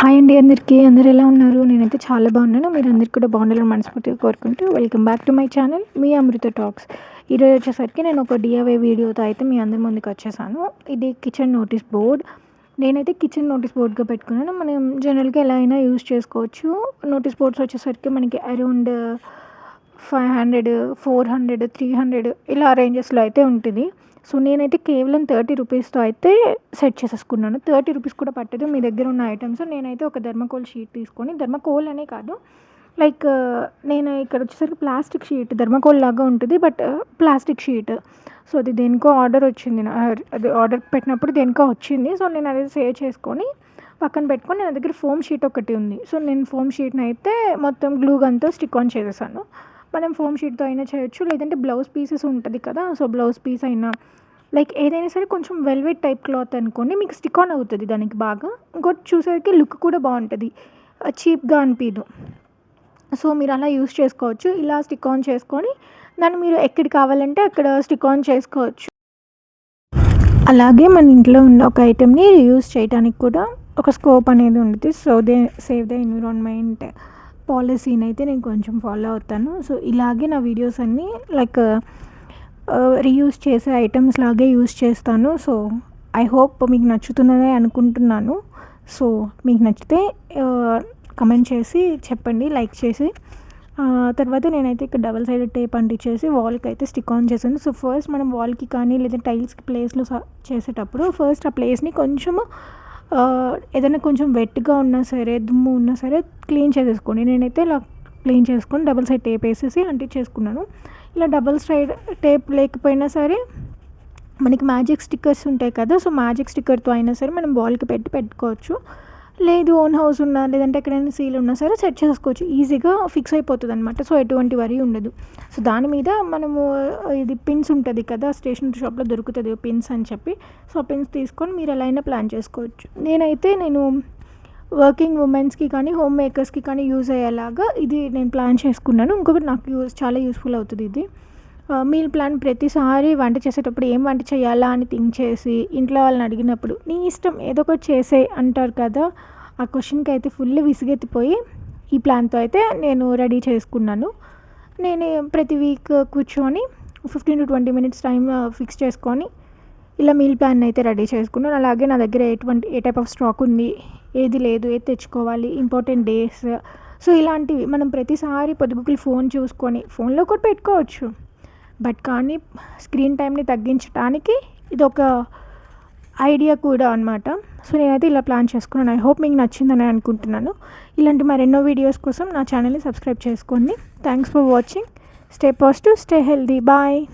Hi అండి అందరికీ. అందరు ఎలా ఉన్నారు? నేనైతే చాలా బాగున్నాను. మీరు అందరికీ కూడా బాగుండాలని మనస్ఫూర్తిగా కోరుకుంటూ welcome back to my channel me Amrutha talks. ఈరోజు వచ్చేసరికి నేను ఒక డిఐవై వీడియోతో అయితే మీ అందరి ముందుకు వచ్చేసాను. ఇది కిచెన్ నోటీస్ బోర్డ్. నేనైతే కిచెన్ నోటీస్ బోర్డ్గా పెట్టుకున్నాను. మనం జనరల్గా ఎలా అయినా యూస్ చేసుకోవచ్చు. నోటీస్ బోర్డ్స్ వచ్చేసరికి మనకి around five hundred four hundred three hundred ఇలా రేంజెస్లో అయితే ఉంటుంది. సో నేనైతే కేవలం థర్టీ రూపీస్తో అయితే సెట్ చేసేసుకున్నాను. థర్టీ రూపీస్ కూడా పట్టదు. మీ దగ్గర ఉన్న ఐటమ్స్ నేనైతే ఒక ధర్మకోల్ షీట్ తీసుకొని ధర్మకోల్ అనే కాదు. లైక్ నేను ఇక్కడ వచ్చేసరికి ప్లాస్టిక్ షీట్ ధర్మకోల్ లాగా ఉంటుంది బట్ ప్లాస్టిక్ షీట్. సో అది దేనికో ఆర్డర్ వచ్చింది. నా అది ఆర్డర్ పెట్టినప్పుడు దేనికో వచ్చింది. సో నేను అది సేవ్ చేసుకొని పక్కన పెట్టుకొని నా దగ్గర ఫోమ్ షీట్ ఒకటి ఉంది. సో నేను ఫోమ్ షీట్ని అయితే మొత్తం గ్లూ గన్తో స్టిక్ ఆన్ చేసేసాను. మనం ఫోమ్ షీట్తో అయినా చేయొచ్చు. లేదంటే బ్లౌజ్ పీసెస్ ఉంటుంది కదా సో బ్లౌజ్ పీస్ అయినా. లైక్ ఏదైనా సరే కొంచెం వెల్వెట్ టైప్ క్లాత్ అనుకోండి మీకు స్టిక్ ఆన్ అవుతుంది దానికి బాగా. ఇంకోటి చూసేసరికి లుక్ కూడా బాగుంటుంది. చీప్గా అనిపించదు సో మీరు అలా యూస్ చేసుకోవచ్చు. ఇలా స్టిక్ ఆన్ చేసుకొని దాన్ని మీరు ఎక్కడికి కావాలంటే అక్కడ స్టిక్ ఆన్ చేసుకోవచ్చు. అలాగే మన ఇంట్లో ఉన్న ఒక ఐటెంని యూస్ చేయడానికి కూడా ఒక స్కోప్ అనేది ఉంటుంది. So they save the environment పాలసీని అయితే నేను కొంచెం ఫాలో అవుతాను. సో ఇలాగే నా వీడియోస్ అన్నీ లైక్ రీయూస్ చేసే ఐటమ్స్ లాగే యూస్ చేస్తాను. సో ఐ హోప్ మీకు నచ్చుతుందని అనుకుంటున్నాను. సో మీకు నచ్చితే కమెంట్ చేసి చెప్పండి లైక్ చేసి. తర్వాత నేనైతే ఇక్కడ డబల్ సైడ్ టేప్ అంటించేసి వాల్కి అయితే స్టిక్ ఆన్ చేశాను. సో ఫస్ట్ మనం వాల్కి కానీ లేదా టైల్స్కి ప్లేస్లో చేసేటప్పుడు ఫస్ట్ ఆ ప్లేస్ని కొంచెము ఏదైనా కొంచెం వెట్గా ఉన్నా సరే దుమ్ము ఉన్నా సరే క్లీన్ చేసేసుకోండి. నేనైతే ఇలా క్లీన్ చేసుకొని డబల్ సైడ్ టేప్ వేసేసి అంటించేసుకున్నాను. ఇలా డబల్ సైడ్ టేప్ లేకపోయినా సరే మనకి మ్యాజిక్ స్టిక్కర్స్ ఉంటాయి కదా సో మ్యాజిక్ స్టిక్కర్తో అయినా సరే మనం బాల్కి పెట్టి పెట్టుకోవచ్చు. లేదు ఓన్ హౌస్ ఉన్నా లేదంటే ఎక్కడైనా సీల్ ఉన్నా సరే సెట్ చేసుకోవచ్చు. ఈజీగా ఫిక్స్ అయిపోతుంది అనమాట సో ఎటువంటి వరి ఉండదు. సో దాని మీద మనము ఇది పిన్స్ ఉంటుంది కదా స్టేషనరీ షాప్లో దొరుకుతుంది పిన్స్ అని చెప్పి. సో పిన్స్ తీసుకొని మీరు ఎలా అయినా ప్లాన్ చేసుకోవచ్చు. నేనైతే నేను వర్కింగ్ ఉమెన్స్కి కానీ హోమ్ మేకర్స్కి కానీ యూజ్ అయ్యేలాగా ఇది నేను ప్లాన్ చేసుకున్నాను. ఇంకొకటి నాకు యూజ్ చాలా యూస్ఫుల్ అవుతుంది ఇది. మీల్ ప్లాన్ ప్రతిసారి వంట చేసేటప్పుడు ఏం వంట చేయాలా అని థింక్ చేసి ఇంట్లో వాళ్ళని అడిగినప్పుడు నీ ఇష్టం ఏదో ఒకటి చేసే అంటారు కదా ఆ క్వశ్చన్కి అయితే ఫుల్ విసిగెత్తిపోయి ఈ ప్లాన్తో అయితే నేను రెడీ చేసుకున్నాను. నేను ప్రతి వీక్ కూర్చొని fifteen to twenty minutes time fix చేసుకొని ఇలా మీల్ ప్లాన్ అయితే రెడీ చేసుకున్నాను. అలాగే నా దగ్గర ఎటువంటి ఏ టైప్ ఆఫ్ స్టాక్ ఉంది ఏది లేదు ఏది తెచ్చుకోవాలి ఇంపార్టెంట్ డేస్ సో ఇలాంటివి మనం ప్రతిసారి పొద్దుగుకులు ఫోన్ చూసుకొని ఫోన్లో కూడా పెట్టుకోవచ్చు. బట్ కానీ స్క్రీన్ టైంని తగ్గించడానికి ఇది ఒక ఐడియా కూడా అనమాట సో నేనైతే ఇలా ప్లాన్ చేసుకున్నాను. ఐ హోప్ మీకు నచ్చిందని అనుకుంటున్నాను. ఇలాంటి మరెన్నో వీడియోస్ కోసం నా ఛానల్ని సబ్స్క్రైబ్ చేసుకోండి. Thanks for watching. Stay positive stay healthy. Bye.